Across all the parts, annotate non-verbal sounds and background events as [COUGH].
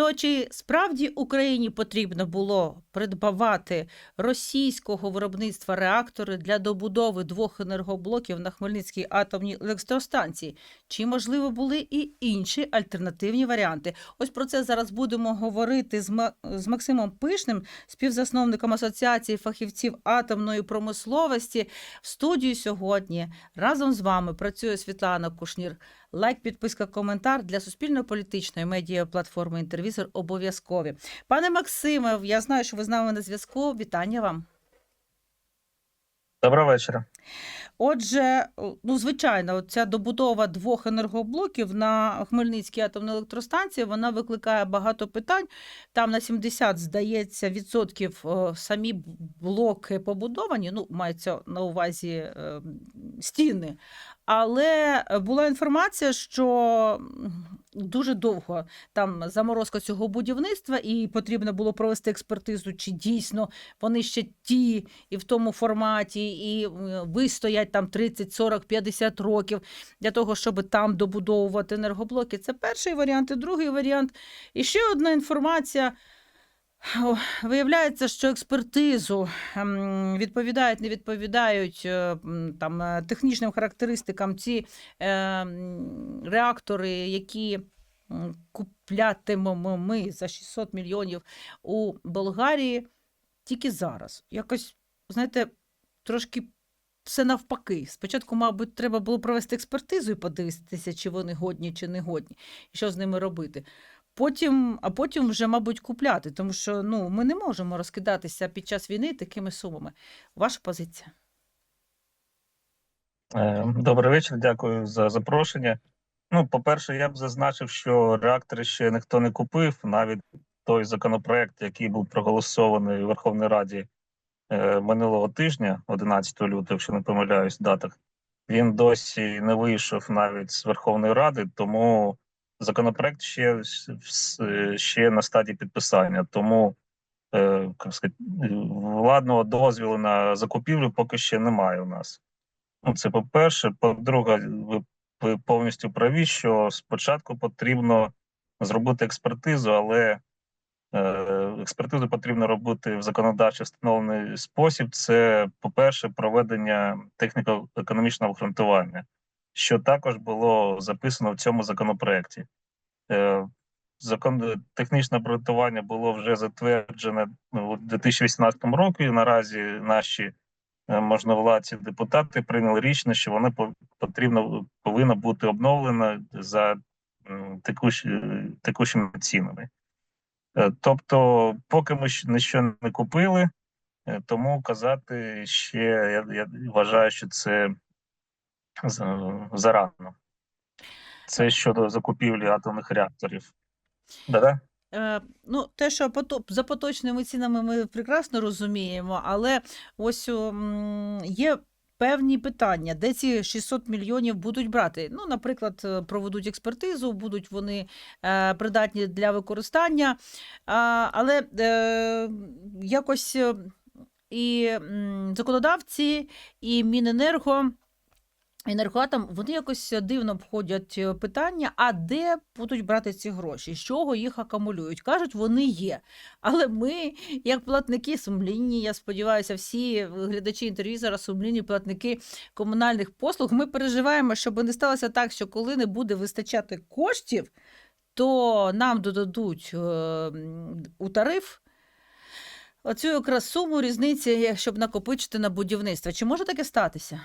То чи справді Україні потрібно було придбавати російського виробництва реактори для добудови двох енергоблоків на Хмельницькій атомній електростанції? Чи можливо були і інші альтернативні варіанти? Ось про це зараз будемо говорити з, Ма- з Максимом Пишним, співзасновником Асоціації фахівців атомної промисловості. В студію сьогодні разом з вами працює Світлана Кушнір. Лайк, підписка, коментар для суспільно-політичної медіаплатформи інтервізор обов'язкові. Пане Максиме, я знаю, що ви з нами на зв'язку. Вітання вам. Доброго вечора. Отже, ну звичайно, ця добудова двох енергоблоків на Хмельницькій атомній електростанції вона викликає багато питань. Там на 70, здається, відсотків е, самі блоки побудовані. Ну, мається на увазі е, стіни. Але була інформація, що дуже довго там заморозка цього будівництва, і потрібно було провести експертизу, чи дійсно вони ще ті і в тому форматі, і е, вистоять там 30, 40, 50 років для того, щоб там добудовувати енергоблоки. Це перший варіант. І другий варіант. І ще одна інформація. Виявляється, що експертизу ем, відповідають, не відповідають е, там е, технічним характеристикам ці е, реактори, які куплятимемо ми за 600 мільйонів у Болгарії тільки зараз. Якось, знаєте, трошки все навпаки. Спочатку, мабуть, треба було провести експертизу і подивитися, чи вони годні, чи не годні, і що з ними робити. Потім, а потім вже, мабуть, купляти, тому що ну, ми не можемо розкидатися під час війни такими сумами. Ваша позиція? Е, Добрий вечір, дякую за запрошення. Ну, по-перше, я б зазначив, що реактори ще ніхто не купив. Навіть той законопроект, який був проголосований у Верховній Раді е, минулого тижня, 11 лютого, якщо не помиляюсь, датах, він досі не вийшов навіть з Верховної Ради, тому законопроект ще, ще на стадії підписання. Тому е, як сказати, владного дозвілу на закупівлю поки ще немає у нас. Ну, це по-перше. По-друге, ви, повністю праві, що спочатку потрібно зробити експертизу, але е, експертизу потрібно робити в законодавчо встановлений спосіб. Це, по-перше, проведення техніко-економічного обґрунтування, що також було записано в цьому законопроекті. Е, Закон технічне обґрунтування було вже затверджене ну, у 2018 році. І наразі наші е, можновладці депутати прийняли рішення, що воно потрібно повинно бути обновлено за текущ, текущими цінами. Е, Тобто, поки ми нічого не купили, е, тому казати ще я, я вважаю, що це зарано. Це щодо закупівлі атомних реакторів. Да-да? Е, ну, те, що за поточними цінами ми прекрасно розуміємо, але ось є певні питання, де ці 600 мільйонів будуть брати. Ну, наприклад, е, проведуть експертизу, будуть вони е, придатні для використання, але е, якось і законодавці, і Міненерго. Енергоатом, вони якось дивно обходять е, питання, а де будуть брати ці гроші, з чого їх акумулюють. Кажуть, вони є. Але ми, як платники сумлінні, я сподіваюся, всі глядачі інтерв'ю зараз сумлінні платники комунальних послуг, ми переживаємо, щоб не сталося так, що коли не буде вистачати коштів, то нам додадуть е, у тариф оцю якраз суму різниці, щоб накопичити на будівництво. Чи може таке статися?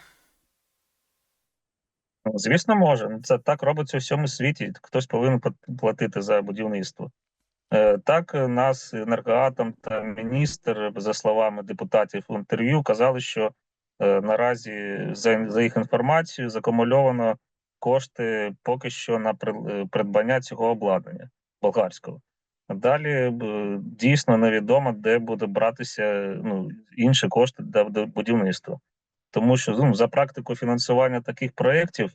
Ну, Звісно, може. Ну, Це так робиться у всьому світі. Хтось повинен платити за будівництво. Е, Так, е, нас енергоатом та міністр, за словами депутатів в інтерв'ю, казали, що е, наразі за, їх інформацією закумульовано кошти поки що на придбання цього обладнання болгарського. Далі дійсно невідомо, де буде братися ну, інші кошти для будівництва. Тому що ну, за практику фінансування таких проєктів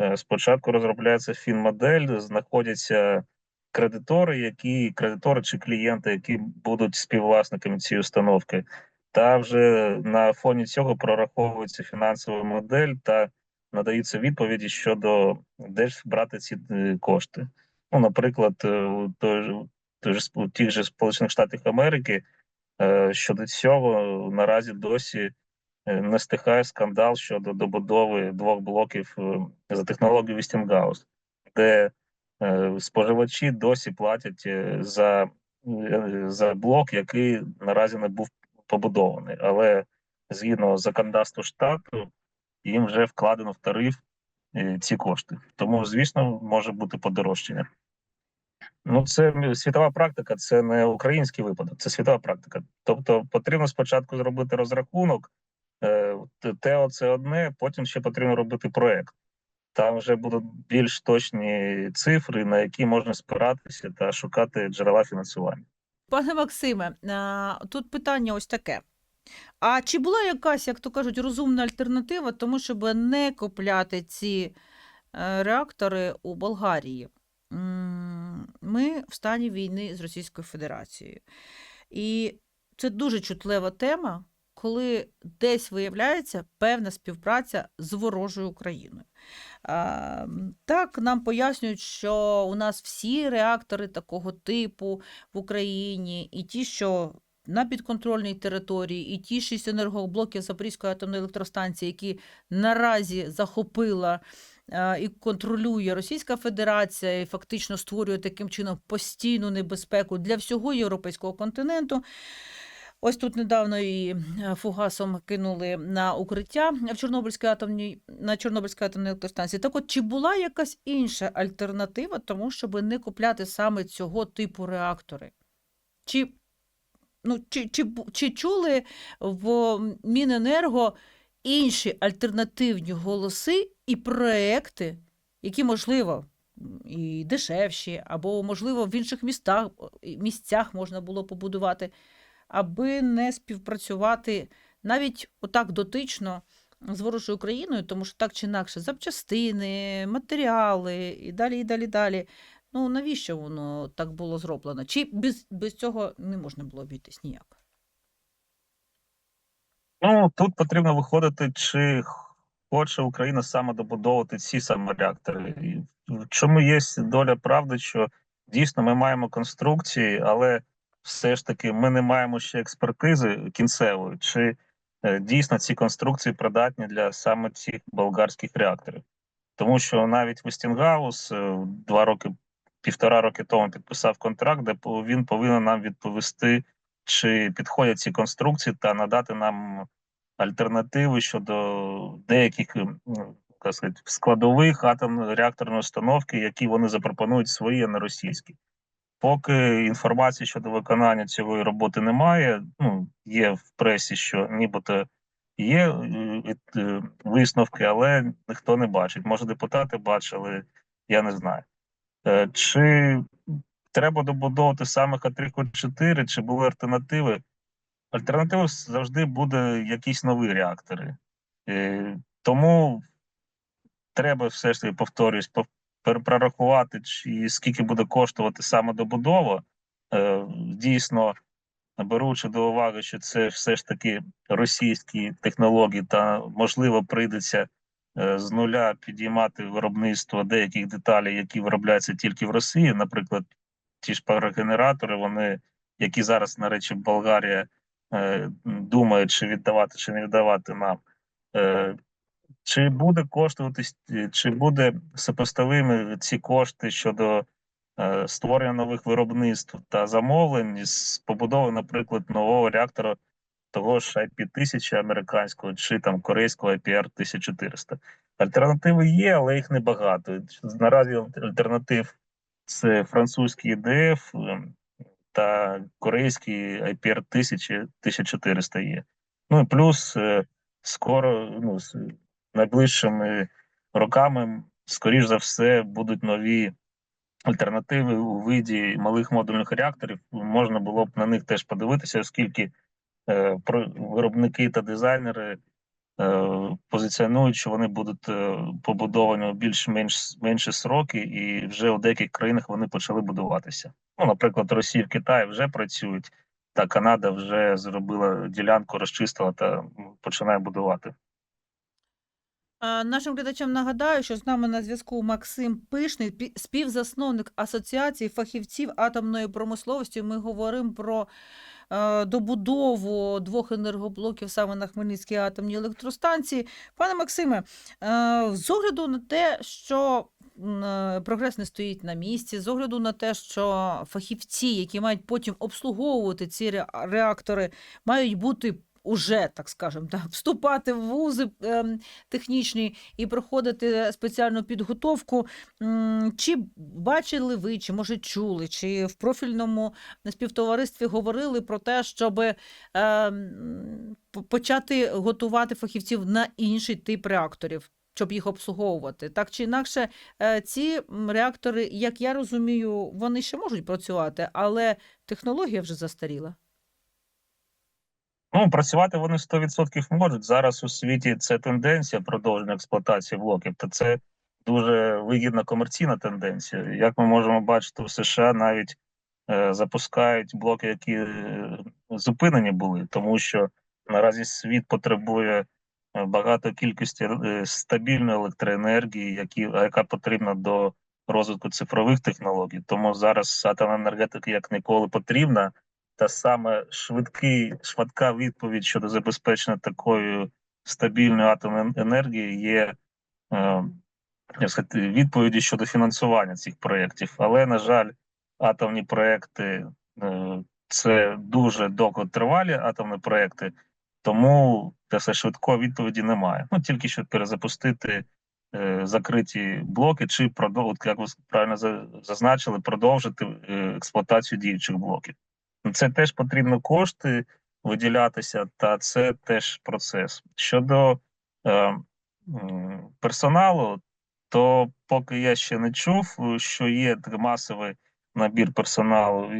е, спочатку розробляється фінмодель, знаходяться кредитори, які кредитори чи клієнти, які будуть співвласниками цієї установки, та вже на фоні цього прораховується фінансова модель та надаються відповіді щодо де ж брати ці е, кошти. Ну, наприклад, е, у тих же Сполучених Штатів Америки. Щодо цього наразі досі не стихає скандал щодо добудови двох блоків е, за технологією Westinghouse, де е, споживачі досі платять е, за, е, за блок, який наразі не був побудований. Але згідно законодавства штату, їм вже вкладено в тариф е, ці кошти. Тому, звісно, може бути подорожчання. Ну, це світова практика, це не український випадок, це світова практика. Тобто потрібно спочатку зробити розрахунок. Е, ТЕО це одне, потім ще потрібно робити проект. Там вже будуть більш точні цифри, на які можна спиратися та шукати джерела фінансування. Пане Максиме, тут питання ось таке. А чи була якась, як то кажуть, розумна альтернатива тому, щоб не купляти ці е, реактори у Болгарії? Ми в стані війни з Російською Федерацією. І це дуже чутлива тема, коли десь виявляється певна співпраця з ворожою Україною. А, Так, нам пояснюють, що у нас всі реактори такого типу в Україні, і ті, що на підконтрольній території, і ті шість енергоблоків Запорізької атомної електростанції, які наразі захопила і контролює Російська Федерація, і фактично створює таким чином постійну небезпеку для всього європейського континенту. Ось тут недавно і фугасом кинули на укриття в Чорнобильській атомній на Чорнобильській атомній електростанції. Так от, чи була якась інша альтернатива тому, щоб не купляти саме цього типу реактори? Чи, ну, чи, чи, чи чули в Міненерго інші альтернативні голоси і проекти, які, можливо, і дешевші, або, можливо, в інших містах, місцях можна було побудувати, аби не співпрацювати навіть отак дотично з ворожою країною, тому що так чи інакше запчастини, матеріали і далі, і далі, далі. Ну, навіщо воно так було зроблено? Чи без, без цього не можна було обійтись ніяк? Ну тут потрібно виходити, чи хоче Україна саме добудовувати ці саме реактори. І в чому є доля правди, що дійсно ми маємо конструкції, але все ж таки ми не маємо ще експертизи кінцевої, чи е, дійсно ці конструкції придатні для саме цих болгарських реакторів. Тому що навіть Westinghouse е, два роки, півтора роки тому підписав контракт, де він повинен нам відповісти, чи підходять ці конструкції, та надати нам альтернативи щодо деяких сказати, складових атомної реакторної установки, які вони запропонують свої, а не російські. Поки інформації щодо виконання цієї роботи немає. Ну є в пресі, що нібито є е, е, висновки, але ніхто не бачить. Може, депутати бачили, я не знаю. Е, Чи треба добудовувати саме Х3-4, чи були альтернативи? Альтернатива завжди буде якісь нові реактори. Тому треба все ж таки, повторюсь, прорахувати, чи скільки буде коштувати саме добудова. Е, Дійсно, беручи до уваги, що це все ж таки російські технології, та можливо прийдеться е, з нуля підіймати виробництво деяких деталей, які виробляються тільки в Росії. Наприклад, ті ж парогенератори, вони, які зараз, на речі, Болгарія е, думає, чи віддавати, чи не віддавати нам. Чи буде коштуватись, е, чи буде сопоставими ці кошти щодо е, створення нових виробництв та замовлень з побудови, наприклад, нового реактора того ж IP-1000 американського чи там корейського IPR-1400? Альтернативи є, але їх небагато. Наразі альтернатив це французький ІДФ ем, та корейський IPR-1000 1400 є. Ну і плюс е, скоро, ну, найближчими роками, скоріш за все, будуть нові альтернативи у виді малих модульних реакторів. Можна було б на них теж подивитися, оскільки е, виробники та дизайнери е, позиціонують, що вони будуть е, побудовані більш-менш менші сроки, і вже у деяких країнах вони почали будуватися. Ну, наприклад, Росія в Китаї вже працюють, та Канада вже зробила ділянку, розчистила та починає будувати. Нашим глядачам нагадаю, що з нами на зв'язку Максим Пишний, співзасновник Асоціації фахівців атомної промисловості. Ми говоримо про е, добудову двох енергоблоків саме на Хмельницькій атомній електростанції. Пане Максиме, е, з огляду на те, що е, прогрес не стоїть на місці, з огляду на те, що фахівці, які мають потім обслуговувати ці реактори, мають бути уже, так скажемо, так, вступати в вузи ем, технічні і проходити спеціальну підготовку. Чи бачили ви, чи може чули, чи в профільному співтоваристві говорили про те, щоб почати готувати фахівців на інший тип реакторів? Щоб їх обслуговувати, так чи інакше, е, ці реактори, як я розумію, вони ще можуть працювати, але технологія вже застаріла. Ну, працювати вони 100% можуть. Зараз у світі це тенденція продовження експлуатації блоків, та це дуже вигідна комерційна тенденція. Як ми можемо бачити, у США навіть е, запускають блоки, які е, зупинені були, тому що наразі світ потребує е, багато кількості е, стабільної електроенергії, які, яка потрібна до розвитку цифрових технологій. Тому зараз атомна енергетика як ніколи потрібна та саме швидкий, швидка відповідь щодо забезпечення такої стабільної атомної енергії є е, сказати, відповіді щодо фінансування цих проєктів. Але, на жаль, атомні проєкти е, це дуже довготривалі атомні проєкти, тому те все швидкої відповіді немає. Ну тільки щоб перезапустити е, закриті блоки, чи як ви правильно зазначили, продовжити е, експлуатацію діючих блоків. Це теж потрібно кошти виділятися, та це теж процес. Щодо е, персоналу, то поки я ще не чув, що є масовий набір персоналу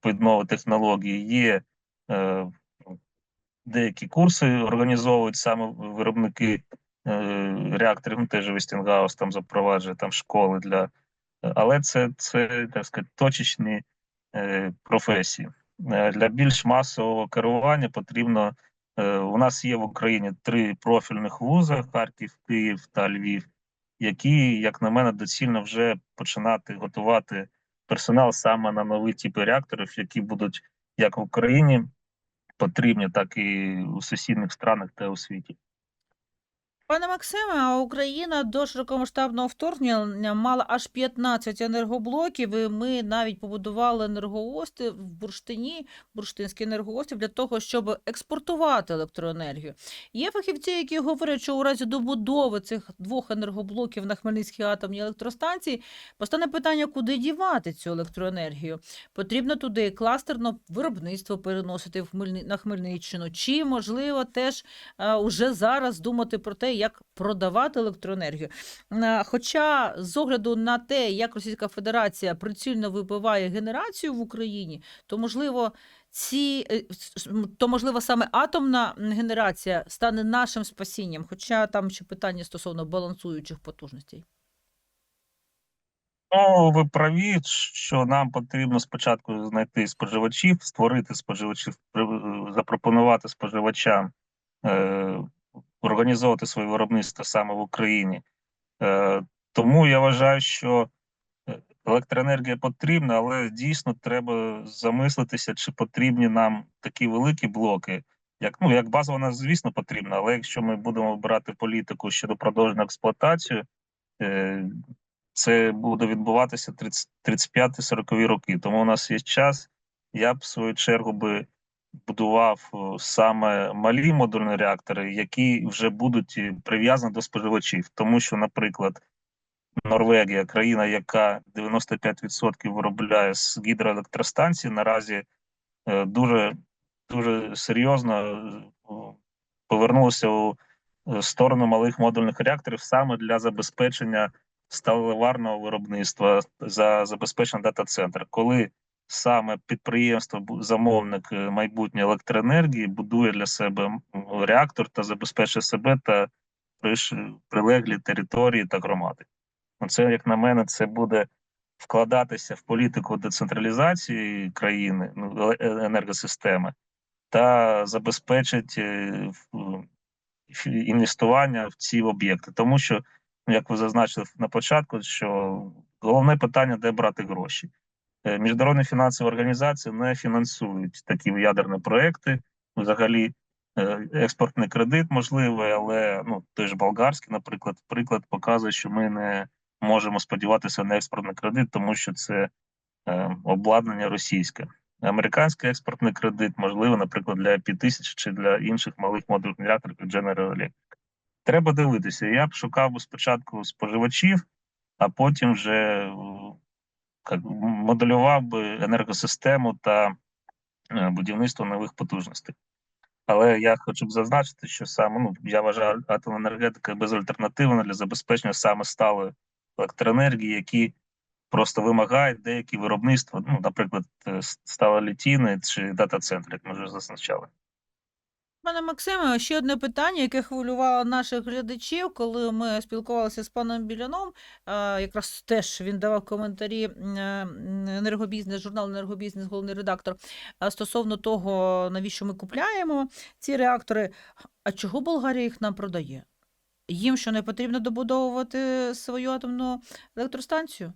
під нові технології, є е, деякі курси організовують саме виробники е, реакторів, ну теж Вестінгаус там запроваджує там школи для. Але це, це так сказати, точечні е, професії. Е, Для більш масового керування потрібно. е, У нас є в Україні три профільних вузи: Харків, Київ та Львів, які, як на мене, доцільно вже починати готувати персонал саме на нові типи реакторів, які будуть як в Україні потрібні, так і у сусідніх странах та у світі. Пане Максиме, а Україна до широкомасштабного вторгнення мала аж 15 енергоблоків, і ми навіть побудували енергоострів в Бурштині, Бурштинський енергоострів, для того, щоб експортувати електроенергію. Є фахівці, які говорять, що у разі добудови цих двох енергоблоків на Хмельницькій атомній електростанції постане питання, куди дівати цю електроенергію. Потрібно туди кластерно виробництво переносити в Хмельни... на Хмельниччину, чи можливо теж е, уже зараз думати про те, як продавати електроенергію. Е, Хоча з огляду на те, як Російська Федерація прицільно вибиває генерацію в Україні, то можливо. Ці е, то можливо саме атомна генерація стане нашим спасінням, хоча там ще питання стосовно балансуючих потужностей. Ну, ви праві, що нам потрібно спочатку знайти споживачів, створити споживачів, запропонувати споживачам е, організовувати своє виробництво саме в Україні. Е, тому я вважаю, що е, електроенергія потрібна, але дійсно треба замислитися, чи потрібні нам такі великі блоки. Як ну як база, вона звісно потрібна, але якщо ми будемо обирати політику щодо продовження експлуатацію, е, це буде відбуватися 35-40 роки. Тому у нас є час. Я б в свою чергу би будував саме малі модульні реактори, які вже будуть е, прив'язані до споживачів. Тому що, наприклад, Норвегія, країна, яка 95% виробляє з гідроелектростанцій, наразі е, дуже дуже серйозно е, повернулася у е, сторону малих модульних реакторів саме для забезпечення сталеварного виробництва за забезпечення дата-центра, коли саме підприємство, бу- замовник е, майбутньої електроенергії будує для себе реактор та забезпечує себе та прилеглі території та громади. Це, як на мене, це буде вкладатися в політику децентралізації країни, ну, е- енергосистеми, та забезпечить е, інвестування в ці об'єкти, тому що, ну, як ви зазначили на початку, що головне питання, де брати гроші. Е, Міжнародні фінансові організації не фінансують такі ядерні проекти. Взагалі, е, експортний кредит можливий, але ну той ж болгарський, наприклад, приклад показує, що ми не можемо сподіватися на експортний кредит, тому що це е, обладнання російське. Американський експортний кредит можливо, наприклад, для 5000 чи для інших малих модульних як General Electric. Треба дивитися. Я б шукав спочатку споживачів, а потім вже моделював би енергосистему та е, будівництво нових потужностей. Але я хочу б зазначити, що саме ну я вважаю атомна енергетика безальтернативна для забезпечення саме сталої електроенергії, які просто вимагають деякі виробництва, ну, наприклад, е, сталолітійне чи дата-центри, як ми вже зазначали. Пане Максиме, ще одне питання, яке хвилювало наших глядачів, коли ми спілкувалися з паном Біляном. Якраз теж він давав коментарі е, енергобізнес, журнал енергобізнес, головний редактор, стосовно того, навіщо ми купляємо ці реактори. А чого Болгарія їх нам продає? Їм що не потрібно добудовувати свою атомну електростанцію?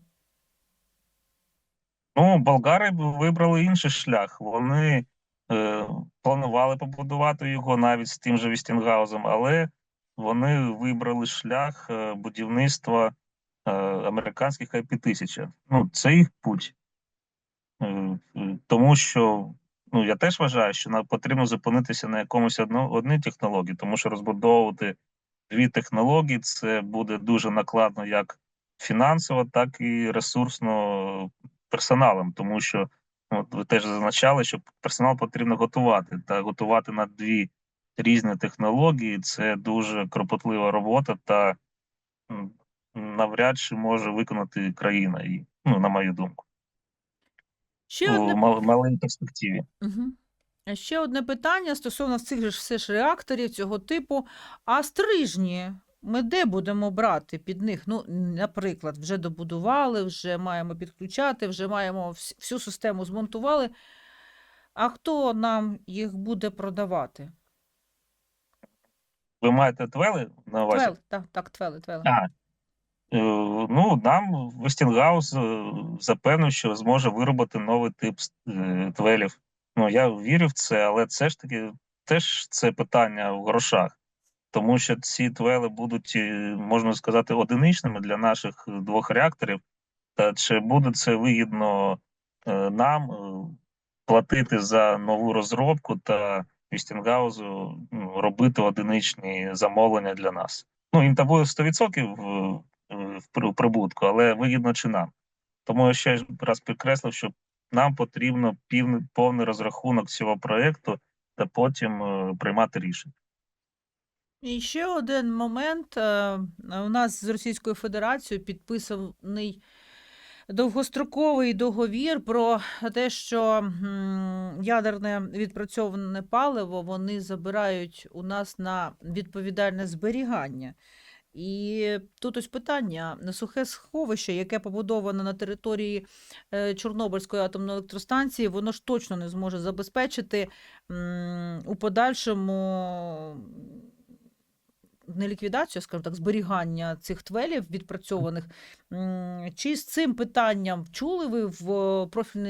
Ну, болгари вибрали інший шлях. Вони е, планували побудувати його навіть з тим же Вістінгаузом, але вони вибрали шлях е, будівництва е, американських IP-1000. Ну, це їх путь. Е, е, тому що ну, я теж вважаю, що нам потрібно зупинитися на якомусь одній технології, тому що розбудовувати дві технології це буде дуже накладно як фінансово, так і ресурсно персоналом, тому що от ви теж зазначали, що персонал потрібно готувати та готувати на дві різні технології. Це дуже кропотлива робота, та навряд чи може виконати країна, і ну на мою думку, Ще у одне мал- малій перспективі. Угу. Ще одне питання стосовно цих же все ж реакторів цього типу. А стрижні ми де будемо брати під них? Ну, наприклад, вже добудували, вже маємо підключати, вже маємо всю систему змонтували. А хто нам їх буде продавати? Ви маєте твели на увазі? Твел, так, так, твели, твели. А, е, ну, нам Вестінгаус запевнив, що зможе виробити новий тип е, твелів. Ну, я вірю в це, але це ж таки теж це питання в грошах. Тому що ці твели будуть, е, можна сказати, одиничними для наших двох реакторів. Та чи буде це вигідно е, нам е, платити за нову розробку та Вістінгаузу ну, робити одиничні замовлення для нас? Ну, їм там буде 100% в, прибутку, але вигідно чи нам. Тому я ще раз підкреслив, що нам потрібно повний розрахунок цього проєкту та потім приймати рішення. І ще один момент. е, У нас з Російською Федерацією підписаний довгостроковий договір про те, що ядерне відпрацьоване паливо вони забирають у нас на відповідальне зберігання. І тут ось питання: сухе сховище, яке побудоване на території е, Чорнобильської атомної електростанції, воно ж точно не зможе забезпечити у подальшому не ліквідацію, скажімо так, зберігання цих твелів відпрацьованих. Чи з цим питанням чули ви в е,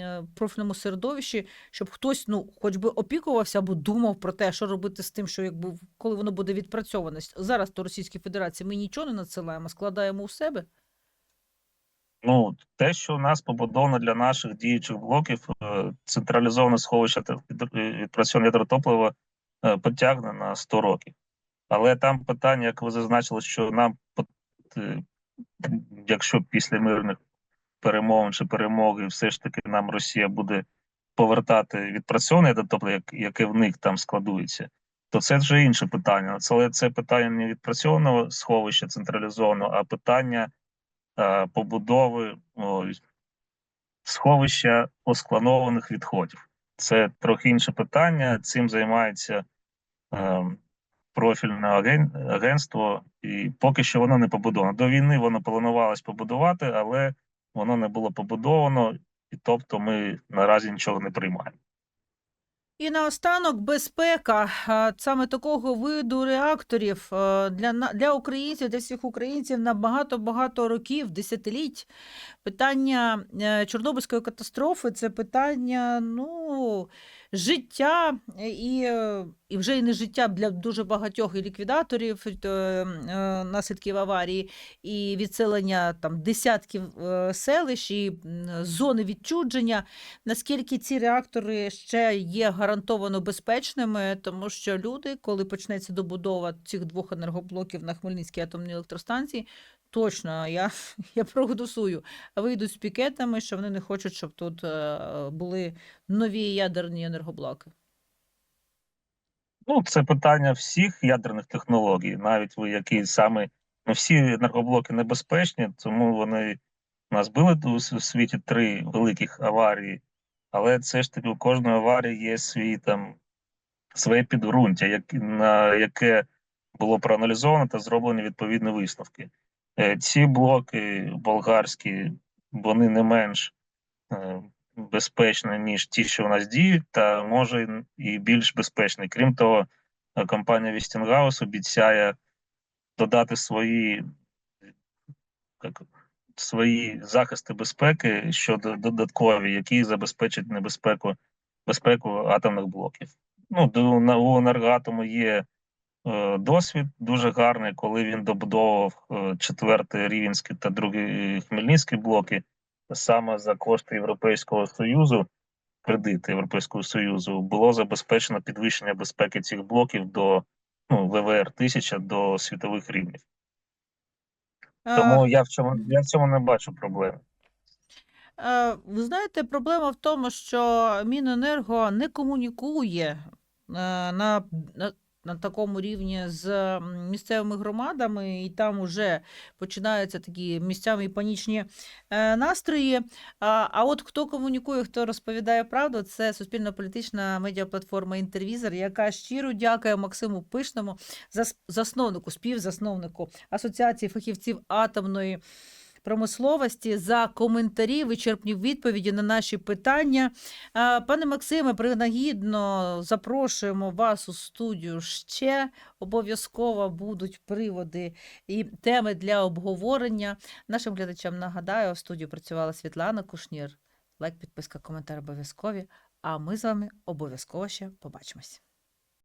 е, профільному середовищі, щоб хтось, ну, хоч би опікувався або думав про те, що робити з тим, що якби коли воно буде відпрацьоване? Зараз до Російської Федерації ми нічого не надсилаємо, складаємо у себе. Ну, те, що у нас побудовано для наших діючих блоків, е, централізоване сховище відпрацьоване ядроtoплива е, потягне на 100 років. Але там питання, як ви зазначили, що нам, е, якщо після мирних перемовин чи перемоги, все ж таки нам Росія буде повертати відпрацьоване ядротопливо, як, яке в них там складується, то це вже інше питання. Але це питання не відпрацьованого сховища централізованого, а питання е, побудови ой, сховища оскланованих відходів. Це трохи інше питання. Цим займається е, профільне аген- агентство, і поки що воно не побудовано. До війни воно планувалось побудувати, але воно не було побудовано, і тобто ми наразі нічого не приймаємо. І наостанок безпека саме такого виду реакторів для, для українців, для всіх українців на багато-багато років, десятиліть. Питання е, Чорнобильської катастрофи це питання ну, життя е, і, е, і вже і не життя для дуже багатьох і ліквідаторів е, наслідків аварії, і відселення там десятків селищ, і зони відчудження. Наскільки ці реактори ще є гарантовано безпечними, тому що люди, коли почнеться добудова цих двох енергоблоків на Хмельницькій атомній електростанції, точно я, [LAUGHS] я проголосую, вийдуть з пікетами, що вони не хочуть, щоб тут е, були нові ядерні енергоблоки. Ну, це питання всіх ядерних технологій, навіть ви які саме ну, всі енергоблоки небезпечні, тому вони у нас були у світі три великих аварії, але це ж таки у кожної аварії є свій там своє підґрунтя, як, на яке було проаналізовано та зроблені відповідні висновки. Е, Ці блоки болгарські, вони не менш е, безпечні, ніж ті, що у нас діють, та може і більш безпечні. Крім того, е, компанія Westinghouse обіцяє додати свої, як, свої захисти безпеки щодо додаткові, які забезпечать небезпеку безпеку атомних блоків. Ну, у енергоатому є досвід дуже гарний, коли він добудовував е, четвертий рівенський та другий е, хмельницький блоки саме за кошти Європейського Союзу, кредити Європейського Союзу, було забезпечено підвищення безпеки цих блоків до ну, ВВР 1000 до світових рівнів. Е, Тому я в цьому я в цьому не бачу проблеми. Е, Ви знаєте, проблема в тому, що Міненерго не комунікує е, на, на, на такому рівні з місцевими громадами, і там вже починаються такі місцями панічні е, настрої. А, а от хто комунікує, хто розповідає правду, це суспільно-політична медіаплатформа Інтервізор, яка щиро дякує Максиму Пишному, зас- засновнику, співзасновнику Асоціації фахівців атомної промисловості за коментарі, вичерпні відповіді на наші питання. Пане Максиме, принагідно запрошуємо вас у студію ще. Обов'язково будуть приводи і теми для обговорення. Нашим глядачам нагадаю, в студії працювала Світлана Кушнір. Лайк, підписка, коментар обов'язкові. А ми з вами обов'язково ще побачимось.